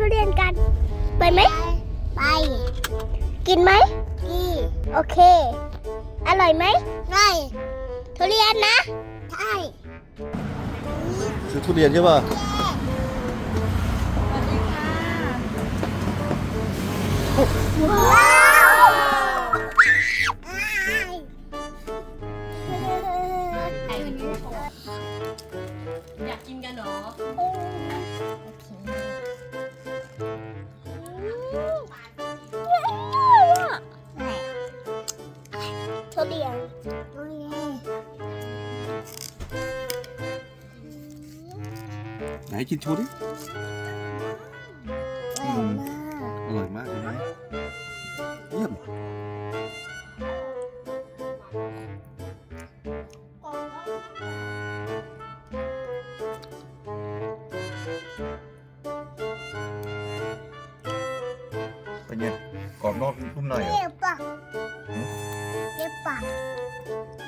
ทุเรียนกัน ไปไหม ไป กินไหมที่โอเค อร่อยไหมไรทุเรียนนะใช่ซื้อทุเรียนใช่ป่ะว้าวอ้ายอยากกินกันเหรอ ทุเรียนดูดิไหนกินโชว์ดิอร่อยมากอร่อยมากเลยนะเยี่ยมเป็นไงกรอบนอกนุ่มในเปเหรรี้อยวปะเป รี้ยวปะ